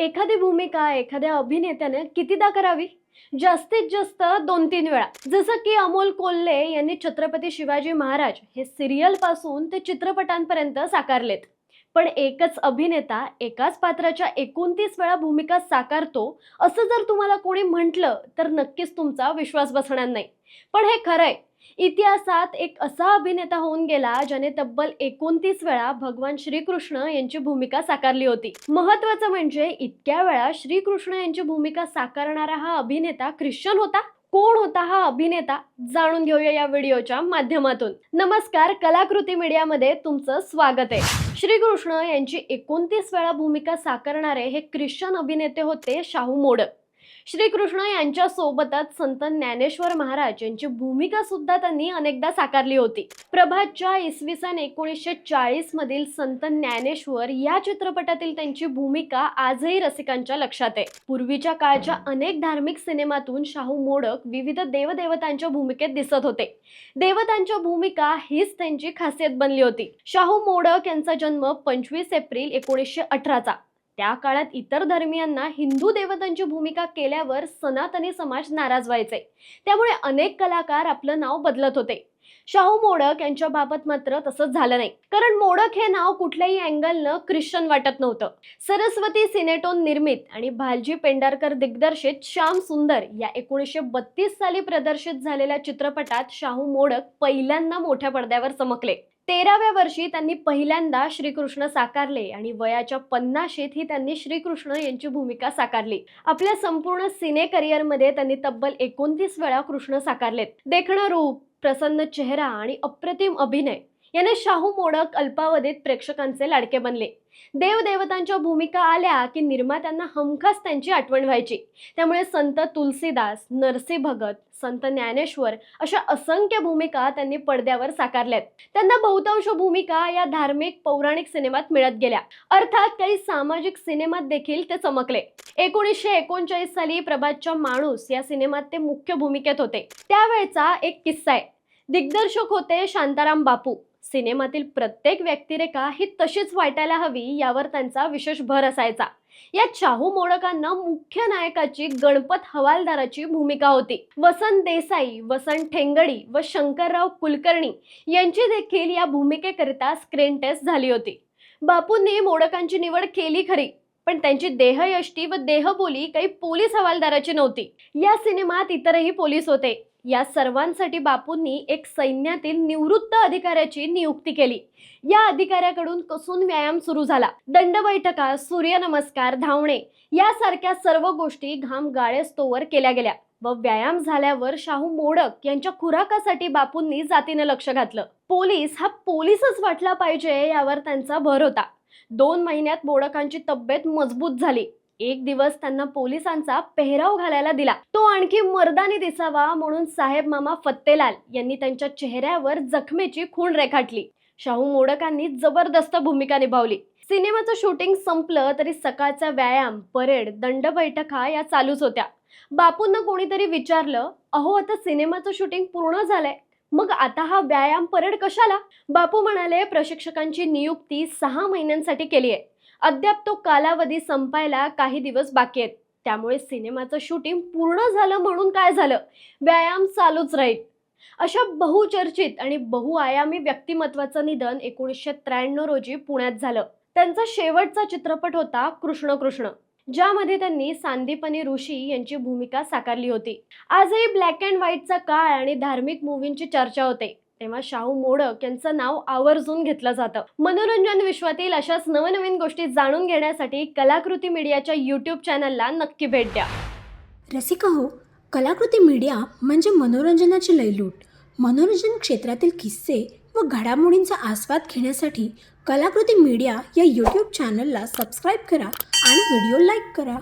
एखादी भूमिका एखाद्या अभिनेत्याने कितीदा करावी? जास्तीत जास्त दोन तीन वेळा. जसं की अमोल कोल्हे यांनी छत्रपती शिवाजी महाराज हे सिरियलपासून ते चित्रपटांपर्यंत साकारलेत. पण एकच अभिनेता एकाच पात्राच्या एकोणतीस वेळा भूमिका साकारतो असं जर तुम्हाला कोणी म्हटलं तर नक्कीच तुमचा विश्वास बसणार नाही. पण हे खरंय. इतिहासात एक असा अभिनेता होऊन गेला ज्याने तब्बल एकोणतीस वेळा भगवान श्रीकृष्ण यांची भूमिका साकारली होती. महत्वाचं म्हणजे इतक्या वेळा श्रीकृष्ण यांची भूमिका साकारणारा हा अभिनेता ख्रिश्चन होता? कोण होता हा अभिनेता जाणून घेऊया या व्हिडिओच्या माध्यमातून. नमस्कार कलाकृती मीडियामध्ये तुमचं स्वागत आहे. श्रीकृष्ण यांची एकोणतीस वेळा भूमिका साकारणारे हे ख्रिश्चन अभिनेते होते शाहू मोडक. श्रीकृष्ण यांच्या सोबतच संत ज्ञानेश्वर महाराज यांची भूमिका सुद्धा त्यांनी अनेकदा साकारली होती. प्रभातच्या इसवी सन एकोणीसशे चाळीस मधील संत ज्ञानेश्वर या चित्रपटातील त्यांची भूमिका आजही रसिकांच्या लक्षात आहे. पूर्वीच्या काळच्या अनेक धार्मिक सिनेमातून शाहू मोडक विविध देवदेवतांच्या भूमिकेत दिसत होते. देवतांच्या भूमिका हीच त्यांची खासियत बनली होती. शाहू मोडक यांचा जन्म पंचवीस एप्रिल एकोणीसशे अठराचा. त्या काळात इतर धर्मियांना हिंदू देवतांची भूमिका केल्यावर सनातनी समाज नाराज व्हायचे. त्यामुळे अनेक कलाकार आपलं नाव बदलत होते. शाहू मोडक यांच्या बाबत मात्र तसंच झालं नाही. कारण मोडक हे नाव कुठल्याही अँगलनं ख्रिश्चन वाटत नव्हतं. सरस्वती सिनेटोन निर्मित आणि भालजी पेंडारकर दिग्दर्शित श्याम सुंदर या एकोणीसशे बत्तीस साली प्रदर्शित झालेल्या चित्रपटात शाहू मोडक पहिल्यांदा मोठ्या पडद्यावर चमकले. तेराव्या वर्षी त्यांनी पहिल्यांदा श्रीकृष्ण साकारले आणि वयाच्या पन्नाशीत ही त्यांनी श्रीकृष्ण यांची भूमिका साकारली. आपल्या संपूर्ण सिने करिअरमध्ये त्यांनी तब्बल एकोणतीस वेळा कृष्ण साकारलेत. देखणं रूप प्रसन्न चेहरा आणि अप्रतिम अभिनय. याने शाहू मोडक अल्पावधीत प्रेक्षकांचे लाडके बनले. देवदेवतांच्या भूमिका आल्या की निर्मात्यांना हमखास त्यांची आठवण व्हायची. त्यामुळे संत तुलसीदास नरसी भगत संत ज्ञानेश्वर अशा असंख्य भूमिका त्यांनी पडद्यावर साकारल्यात. त्यांना बहुतांश भूमिका या धार्मिक पौराणिक सिनेमात मिळत गेल्या. अर्थात काही सामाजिक सिनेमात देखील ते चमकले. एकोणीसशे एकोणचाळीस साली प्रभातच्या माणूस या सिनेमात ते मुख्य भूमिकेत होते. त्यावेळचा एक किस्सा आहे. दिग्दर्शक होते शांताराम बापू. सिनेमातील प्रत्येक व्यक्तिरेखा ही तशीच वाटायला हवी यावर त्यांचा विशेष भर असायचा. या शाहू मोडकांना मुख्य नायकाची गणपत हवालदाराची भूमिका होती. वसंत देसाई वसंत ठेंगडी व शंकरराव कुलकर्णी यांची देखील या भूमिकेकरिता स्क्रीन टेस्ट झाली होती. बापूंनी मोडकांची निवड केली खरी पण त्यांची देहयष्टी व देहबोली काही पोलीस हवालदाराची नव्हती. या सिनेमात इतरही पोलीस होते. या सर्वांसाठी बापूंनी एक सैन्यातील निवृत्त अधिकाऱ्याची नियुक्ती केली. या अधिकाऱ्याकडून कसून व्यायाम सुरू झाला. दंड बैठका सूर्यनमस्कार धावणे यासारख्या सर्व गोष्टी घाम गाळेस्तोवर केल्या गेल्या व व्यायाम झाल्यावर शाहू मोडक यांच्या खुराकासाठी बापूंनी जातीनं लक्ष घातलं. पोलीस हा पोलीसच वाटला पाहिजे यावर त्यांचा भर होता. दोन महिन्यात मोडकांची तब्येत मजबूत झाली. एक दिवस त्यांना पोलिसांचा पेहराव घालायला दिला. तो आणखी मर्दानी दिसावा म्हणून साहेब मामा फत्तेलाल यांनी त्यांच्या चेहऱ्यावर जखमेची खूण रेखाटली. शाहू मोडकांनी जबरदस्त भूमिका निभावली. सिनेमाचं शूटिंग संपलं तरी सकाळचा व्यायाम परेड दंड बैठका या चालूच होत्या. बापूंना कोणीतरी विचारलं अहो आता सिनेमाचं शूटिंग पूर्ण झालंय. मग आता हा व्यायाम परेड कशाला? बापू म्हणाले प्रशिक्षकांची नियुक्ती सहा महिन्यांसाठी केली आहे अद्याप तो कालावधी संपायला काही दिवस बाकी आहेत. त्यामुळे सिनेमाचं शूटिंग पूर्ण झालं म्हणून काय झालं? व्यायाम चालूच राहील. अशा बहुचर्चित आणि बहुआयामी व्यक्तिमत्वाचं निधन एकोणीसशे त्र्याण्णव रोजी पुण्यात झालं. त्यांचा शेवटचा चित्रपट होता कृष्ण कृष्ण ज्यामध्ये त्यांनी सांदीपनी ऋषी यांची भूमिका साकारली होती. आजही ब्लॅक अँड व्हाईटचा काळ आणि धार्मिक मूवींची चर्चा होते. तेव्हा शाहू मोडक यांचं नाव आवर्जून घेतलं जातं. मनोरंजन विश्वातील अशाच नवनवीन गोष्टी जाणून घेण्यासाठी कलाकृती मीडियाच्या यूट्यूब चॅनलला नक्की भेट द्या. रसिका हो कलाकृती मीडिया म्हणजे मनोरंजनाची लयलूट. मनोरंजन क्षेत्रातील किस्से व घडामोडींचा आस्वाद घेण्यासाठी कलाकृती मीडिया या यूट्यूब चॅनलला सबस्क्राईब करा आणि व्हिडिओ लाईक करा.